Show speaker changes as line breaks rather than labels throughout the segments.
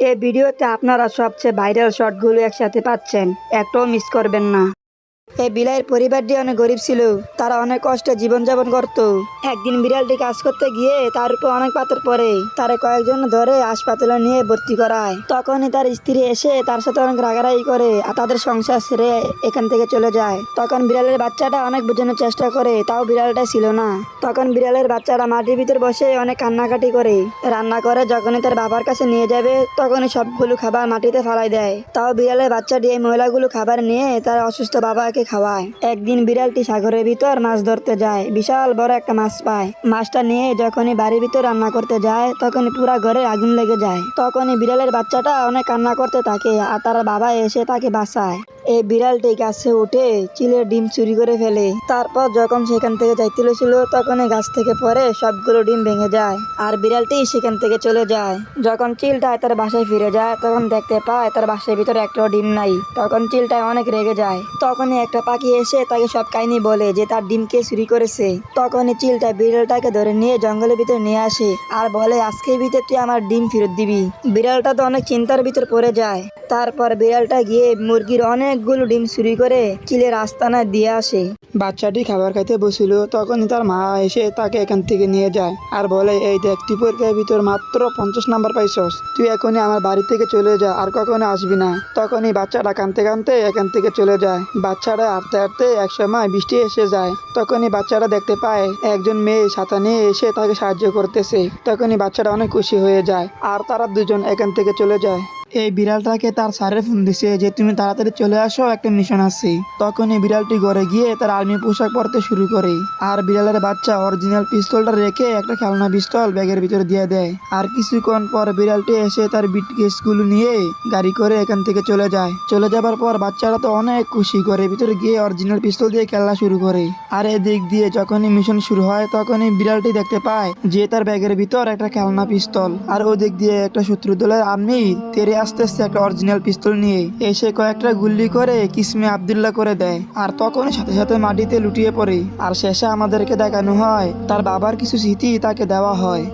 এই ভিডিওতে আপনারা সবচেয়ে ভাইরাল শটগুলো একসাথে পাচ্ছেন। একটাও মিস করবেন না। এই বিলাইয়ের পরিবারটি অনেক গরিব ছিল। তারা অনেক কষ্টে জীবনযাপন করত। একদিন বিড়ালটি কাজ করতে গিয়ে তার উপর অনেক পাথর পড়ে। তারা কয়েকজন ধরে হাসপাতালে নিয়ে ভর্তি করায়। তখনই তার স্ত্রী এসে তার সাথে অনেক রাগারাগি করে আর তাদের সংসার সেরে এখান থেকে চলে যায়। তখন বিড়ালের বাচ্চাটা অনেক বোঝানোর চেষ্টা করে, তাও বিড়ালটা ছিল না। তখন বিড়ালের বাচ্চাটা মাটির ভিতর বসে অনেক কান্নাকাটি করে। রান্না করে যখনই তার বাবার কাছে নিয়ে যাবে, তখনই সবগুলো খাবার মাটিতে ফালাই দেয়। তাও বিড়ালের বাচ্চাটি এই মহিলাগুলো খাবার নিয়ে তার অসুস্থ বাবাকে খাওয়ায়। একদিন বিড়ালটি সাগরের ভিতর মাছ ধরতে যায়। বিশাল বড় একটা মাছ পায়। মাছটা নিয়ে যখনই বাড়ির ভিতর রান্না করতে যায় তখন পুরা ঘরে আগুন লেগে যায়। তখনই বিড়ালের বাচ্চাটা অনেক কান্না করতে থাকে, আর তার বাবা এসে তাকে বাঁচায়। এই বিড়ালটি গাছে উঠে চিলের ডিম চুরি করে ফেলে। তারপর যখন সেখান থেকে যাইতে ছিল তখন গাছ থেকে পরে সবগুলো ডিম ভেঙে যায় আর বিড়ালটি সেখান থেকে চলে যায়। যখন চিলটা তার বাসায় ফিরে যায়, তখন দেখতে পায় তার বাসার ভিতরে একটাও ডিম নাই। তখন চিলটায় অনেক রেগে যায়। তখনই একটা পাখি এসে তাকে সব কাহিনী বলে যে তার ডিমকে চুরি করেছে। তখনই চিলটা বিড়ালটাকে ধরে নিয়ে জঙ্গলের ভিতরে নিয়ে আসে আর বলে, আজকের ভিতর তুই আমার ডিম ফেরত দিবি। বিড়ালটা তো অনেক চিন্তার ভিতর পড়ে যায়। তারপর বিড়ালটা গিয়ে মুরগির অনেকগুলো ডিম চুরি করে চিলের আস্তানায় দিয়ে আসে।
বাচ্চাটি খাবার খাইতে বসিল, তখনই তার মা এসে তাকে এখান থেকে নিয়ে যায় আর বলে, এই দেখ তুই পরীক্ষার ভিতর মাত্র পঞ্চাশ নাম্বার পাইছস। তুই এখনই আমার বাড়ি থেকে চলে যা, আর কখনো আসবি না। তখনই বাচ্চাটা কানতে কানতে এখান থেকে চলে যায়। বাচ্চাটা হাঁটতে হাঁটতে এক সময় বৃষ্টি এসে যায়। তখনই বাচ্চাটা দেখতে পায়, একজন মেয়ে ছাতা নিয়ে এসে তাকে সাহায্য করতেছে। তখনই বাচ্চাটা অনেক খুশি হয়ে যায় আর তারা দুজন এখান থেকে চলে যায়। এই বিড়ালটাকে তার স্যারের ফোন দিছে যে, তুমি তাড়াতাড়ি চলে আসো, একটা মিশন আছে। তখন এই বিড়ালটি ঘরে গিয়ে তার আর্মি পোশাক পরতে শুরু করে। আর বিড়ালের বাচ্চা অরিজিনাল পিস্তলটা রেখে একটা খেলনা পিস্তল ব্যাগের ভিতরে দিয়ে দেয়। আর কিছুক্ষণ পর বিড়ালটি এসে তার বিটগুলো নিয়ে গাড়ি করে এখান থেকে চলে যায়। চলে যাবার পর বাচ্চারা তো অনেক খুশি করে, ভিতরে গিয়ে অরিজিনাল পিস্তল দিয়ে খেলা শুরু করে। আর এদিক দিয়ে যখনই মিশন শুরু হয়, তখনই বিড়ালটি দেখতে পায় যে, তার ব্যাগের ভিতর একটা খেলনা পিস্তল। আর ওদিক দিয়ে একটা শত্রু দলের আর্মি তেরে আস্তে আস্তে একটা অরিজিনাল পিস্তল নিয়ে এসে কয়েকটা গুল্লি করে কিসমে আবদুল্লাহ করে দেয়। আর তখন সাথে সাথে মাটিতে লুটিয়ে পড়ে। আর শেষে আমাদেরকে দেখানো হয়, তার বাবার কিছু স্মৃতি তাকে দেওয়া হয়।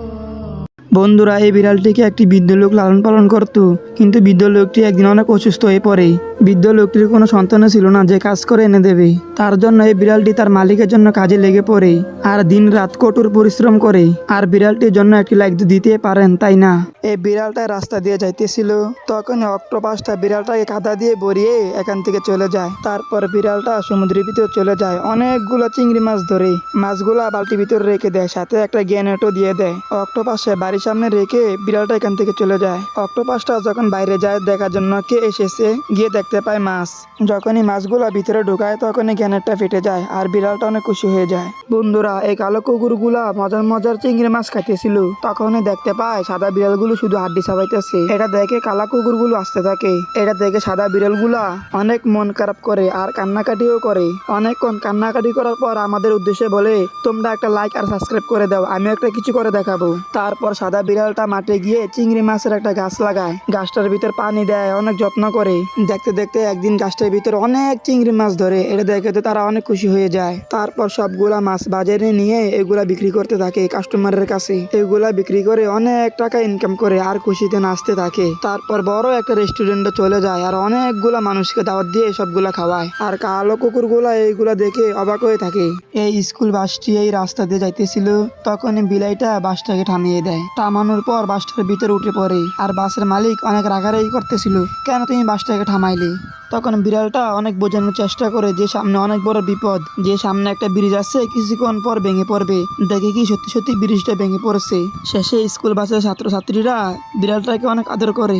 বন্ধুরা, এই বিড়ালটিকে একটি বৃদ্ধ লোক লালন পালন করত। কিন্তু বৃদ্ধ লোকটি একদিন অনেক অসুস্থ হয়ে পড়ে। বৃদ্ধ লোকটির কোনো সন্তানও ছিল না যে কাজ করে এনে দেবে। তার জন্য এই বিড়ালটি তার মালিকের জন্য কাজে লেগে পড়ে আর দিন রাত কঠোর পরিশ্রম করে। আর বিড়ালটির জন্য একটি লাইক দিতে পারেন, তাই না? এই বিড়ালটা রাস্তা দিয়ে যাইতেছিল। তখন অক্টোপাসটা বিড়ালটাকে কাদা দিয়ে ভরিয়ে এখান থেকে চলে যায়। তারপর বিড়ালটা সমুদ্রের ভিতরে চলে যায় অনেকগুলো চিংড়ি মাছ ধরে। মাছগুলা বালতির ভিতরে রেখে দেয়, সাথে একটা গ্যানেটও দিয়ে দেয়। অক্টোপাসে বাড়ির সামনে রেখে বিড়ালটা এখান থেকে চলে যায়। অক্টোপাসটা যখন বাইরে যায়, দেখার জন্য কে এসেছে, গিয়ে দেখতে পায় মাছ। যখনই মাছগুলো ভিতরে ঢুকায়, তখনই গ্যানেটটা ফেটে যায় আর বিড়ালটা অনেক খুশি হয়ে যায়। বন্ধুরা, এই কালো কুকুরগুলা মজার মজার চিংড়ি মাছ খাইতেছিল। তখনই দেখতে পায় সাদা বিড়ালগুলো শুধু হাড্ডি চাবাইতেছে এটা দেখে কালা কুকুরগুলো আসতে থাকে। এটা দেখে সাদা বিড়ালগুলা অনেক মন খারাপ করে আর কান্নাকাটিও করে। অনেকক্ষণ কান্নাকাটি করার পর আমাদের উদ্দেশ্যে বলে, তোমরা একটা লাইক আর সাবস্ক্রাইব করে দাও আমি একটা কিছু করে দেখাবো। তারপর সাদা বিড়ালটা মাঠে গিয়ে চিংড়ি মাছের একটা গাছ লাগায়। গাছটার ভিতর পানি দেয়, অনেক যত্ন করে। দেখতে দেখতে একদিন গাছটার ভিতর অনেক চিংড়ি মাছ ধরে। এটা দেখে তো তারা অনেক খুশি হয়ে যায়। তারপর সবগুলা মাছ বাজারে নিয়ে এগুলা বিক্রি করতে থাকে কাস্টমারের কাছে। এগুলা বিক্রি করে অনেক টাকা ইনকাম করে আর খুশিতে নাচতে থাকে। তারপর বড় একটা রেস্টুরেন্টে চলে যায় আর অনেকগুলা মানুষকে দাওয়াত দিয়ে সবগুলা খাওয়ায়। আর কালো কুকুরগুলা এইগুলা দেখে অবাক হয়ে থাকে। এই স্কুল বাসটি এই রাস্তা দিয়ে যাইতেছিল তখন বিলাইটা বাসটাকে থামিয়ে দেয়। থামানোর পর বাসটার ভিতরে উঠে পড়ে। আর বাসের মালিক অনেক রাগারাগি করতেছিল, কেন তুমি বাসটাকে থামাইলে? তখন বিড়ালটা অনেক বোঝানোর চেষ্টা করে যে সামনে অনেক বড় বিপদ। যে সামনে একটা ব্রিজ আছে, কিছুক্ষণ পর ভেঙে পড়বে। দেখে কি সত্যি সত্যি ব্রিজটা ভেঙে পড়েছে। শেষে স্কুল বাসের ছাত্রছাত্রীরা বিড়ালটাকে অনেক আদর করে।